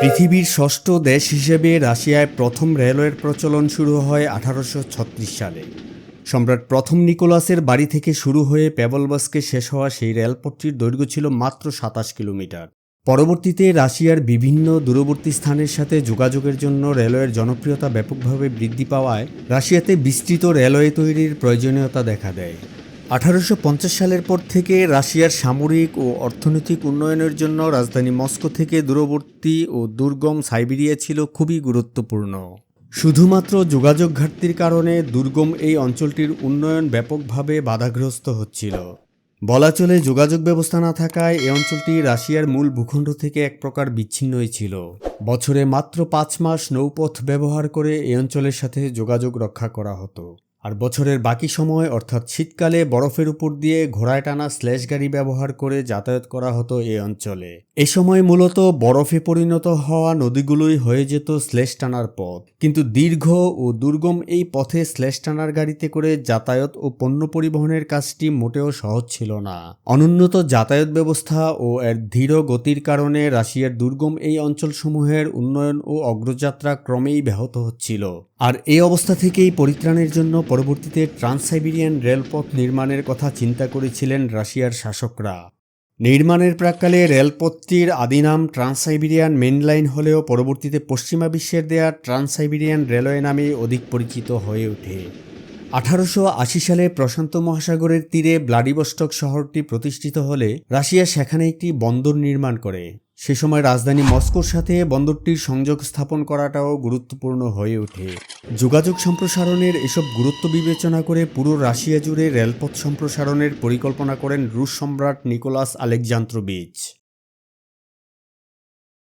পৃথিবীর ষষ্ঠ দেশ হিসেবে রাশিয়ায় প্রথম রেলওয়ের প্রচলন শুরু হয় আঠারোশো ছত্রিশ সালে। সম্রাট প্রথম নিকোলাসের বাড়ি থেকে শুরু হয়ে প্যাবলবাসকে শেষ হওয়া সেই রেলপথটির দৈর্ঘ্য ছিল মাত্র সাতাশ কিলোমিটার। পরবর্তীতে রাশিয়ার বিভিন্ন দূরবর্তী স্থানের সাথে যোগাযোগের জন্য রেলওয়ের জনপ্রিয়তা ব্যাপকভাবে বৃদ্ধি পাওয়ায় রাশিয়াতে বিস্তৃত রেলওয়ে তৈরির প্রয়োজনীয়তা দেখা দেয়। আঠারোশো পঞ্চাশ সালের পর থেকে রাশিয়ার সামরিক ও অর্থনৈতিক উন্নয়নের জন্য রাজধানী মস্কো থেকে দূরবর্তী ও দুর্গম সাইবেরিয়া ছিল খুবই গুরুত্বপূর্ণ। শুধুমাত্র যোগাযোগ ঘাটতির কারণে দুর্গম এই অঞ্চলটির উন্নয়ন ব্যাপকভাবে বাধাগ্রস্ত হচ্ছিল। বলা চলে যোগাযোগ ব্যবস্থা না থাকায় এই অঞ্চলটি রাশিয়ার মূল ভূখণ্ড থেকে এক প্রকার বিচ্ছিন্নই ছিল। বছরে মাত্র পাঁচ মাস নৌপথ ব্যবহার করে এই অঞ্চলের সাথে যোগাযোগ রক্ষা করা হতো। আর বছরের বাকি সময়, অর্থাৎ শীতকালে, বরফের উপর দিয়ে ঘোড়ায় টানা স্ল্যাশ গাড়ি ব্যবহার করে যাতায়াত করা হতো এই অঞ্চলে। এ সময় মূলত বরফে পরিণত হওয়া নদীগুলোই হয়ে যেত স্ল্যাশ টানার পথ। কিন্তু দীর্ঘ ও দুর্গম এই পথে স্ল্যাশ টানার গাড়িতে করে যাতায়াত ও পণ্য পরিবহনের কাজটি মোটেও সহজ ছিল না। অনুন্নত যাতায়াত ব্যবস্থা ও এর ধীর গতির কারণে রাশিয়ার দুর্গম এই অঞ্চলসমূহের উন্নয়ন ও অগ্রযাত্রা ক্রমেই ব্যাহত হচ্ছিল। আর এই অবস্থা থেকেই পরিত্রাণের জন্য পরবর্তীতে ট্রান্সাইবেরিয়ান রেলপথ নির্মাণের কথা চিন্তা করেছিলেন রাশিয়ার শাসকরা। নির্মাণের প্রাককালে রেলপথটির আদি নাম ট্রান্সাইবেরিয়ান মেন লাইন হলেও পরবর্তীতে পশ্চিমা বিশ্বের দেয়া ট্রান্সাইবেরিয়ান রেলওয়ে নামে অধিক পরিচিত হয়ে ওঠে। আঠারোশো আশি সালে প্রশান্ত মহাসাগরের তীরে ব্লাডিবস্টক শহরটি প্রতিষ্ঠিত হলে রাশিয়া সেখানে একটি বন্দর নির্মাণ করে। সে সময় রাজধানী মস্কোর সাথে বন্দরটির সংযোগ স্থাপন করাটাও গুরুত্বপূর্ণ হয়ে ওঠে। যোগাযোগ সম্প্রসারণের এসব গুরুত্ব বিবেচনা করে পুরো রাশিয়া জুড়ে রেলপথ সম্প্রসারণের পরিকল্পনা করেন রুশ সম্রাট নিকোলাস আলেকজান্ত্রোভিচ